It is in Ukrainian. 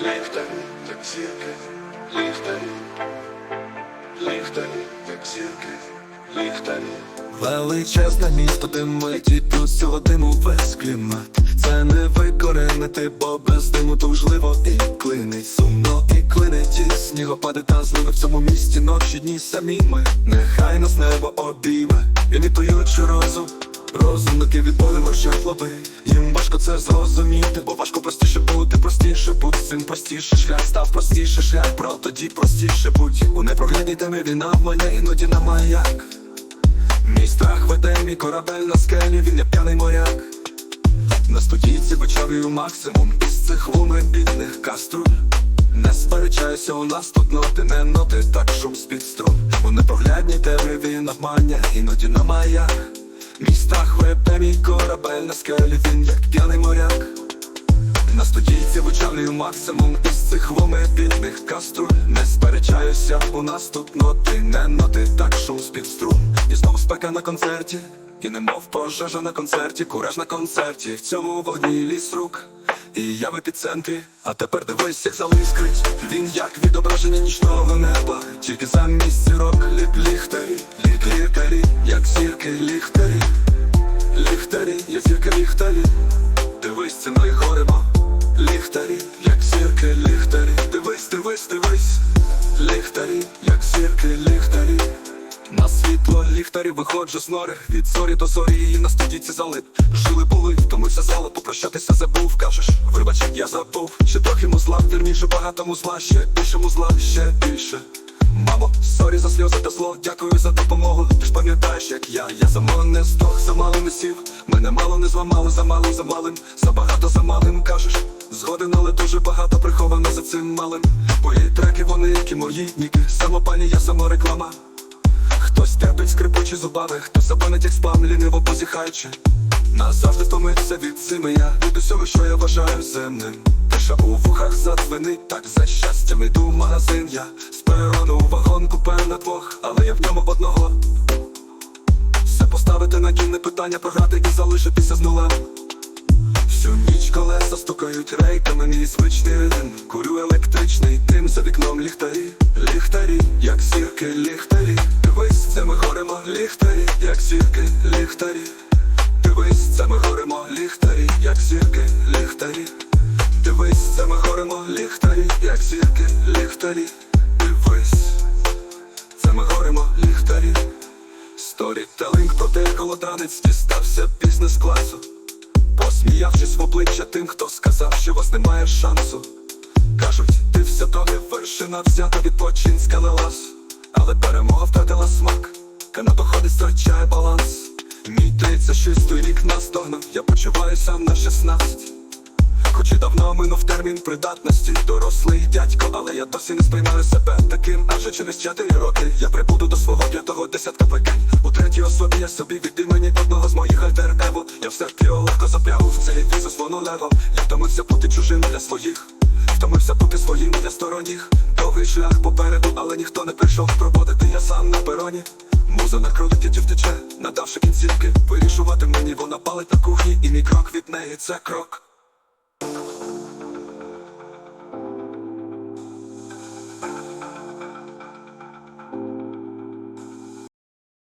Ліфтарі, як зірки, ліфтарі, ліфтарі, як зірки, ліфтарі. Величезне місто димить і плюс цього диму весь клімат. Це не викоренити, бо без диму тужливо і клинить. Сумно і клинить, і снігопади та зливи в цьому місті ночі дні самі ми. Нехай нас небо обійме, і не поючу розум. Розумники від болю морщать Їм важко це зрозуміти, бо важко простіше бути, простіше будь цим простіше шлях став простіше шлях, про тоді простіше будь у непроглядній темряві на мене іноді на маяк Мій страх веде мій корабель на скелі, він є п'яний моряк. На студійці вичавлюю максимум із цих луми бідних каструль. Не сперечаюся, у нас тут ноти, не ноти, так шум з-під струн. У непроглядній темряві навмання, іноді на маях. Мій страх мій корабель на скелі, він як п'яний моряк. На студійці вичавлюю максимум із цих ломи бідних каструль. Не сперечаюся, у нас тут ноти, не ноти, так шум з-під струн. І знову спека на концерті, і немов пожежа на концерті, кураж на концерті, в цьому вогні ліс рук. І я в епіцентрі, а тепер дивись, як залискрить Він як відображення нічного неба, тільки замість зірок ліп ліхтарі, ліп ліхтарі, зірки ліхтарі, ліхтарі, як зірки ліхтарі. Дивись, це ми горемо, ліхтарі, як зірки, ліхтарі, дивись, дивись, дивись, ліхтарі, як зірки, ліхтарі. На світло ліхтарі виходжу з нори. Від зорі до зорі і на студійці залип Жили були, втомився зала, попрощатися забув. Кажеш, вибач, я забув. Ще трохи музла, вірніше багато музла Ще більше музла, ще більше Мамо, сорі за сльози та зло, дякую за допомогу. Ти ж пам'ятаєш, як я, я замало не здох, замало не сів. Мене мало не зламало, замало за малим Забагато за малим. Кажеш Згоден, але дуже багато приховано за цим малим. Мої треки, вони, які мої ніки. Самопальні, я самореклама Хтось терпить скрипучі зубами, хтось забанить як спам, ліниво позіхаючи. Назавжди втомився від зими я від усього, що я вважаю земним Тиша у вухах задзвенить, так за щастям іду в магазин. Я З перону у вагон купе на двох, але я в ньому одного. Все поставити на кінне питання, програти і залишитися з нулем. Всю ніч колеса стукають рейками, мій звичний ритм. Курю електричний дим за вікном ліхтарі, ліхтарі, як зірки, ліхтарі. Дивись, це ми горемо, ліхтарі, як зірки, ліхтарі. Дивись, це ми горемо, ліхтарі, як зірки, ліхтарі Дивись, це ми горемо, ліхтарі, як зірки, ліхтарі. Дивись, це ми горемо, ліхтарі. Сторітелинг проти голодранець дістався бізнес-класу. Посміявшись в обличчя тим, хто сказав, що вас немає шансу. Кажуть, ти все то не вершина взята відпочинь з лелас Але перемога втратила смак, канат доходить, втрачає баланс. Мій тридцять шістий рік наздогнав, я почуваю сам на 16 Хоч і давно минув термін придатності. Дорослий дядько, але я досі не сприймаю себе таким Адже через чотири роки я прибуду до свого п'ятого десятка прикинь У третій особі я собі від імені одного з моїх альтер ево Я все серпіо легко запрягу в цей візу воно лего Я втомився бути чужим для своїх Втомився бути своїм для сторонніх. Довгий шлях попереду, але ніхто не прийшов проводити. Я сам на пероні. Муза накрутить і втече, надавши кінцівки. Вирішувати мені, вона палить на кухні, і мій крок від неї це крок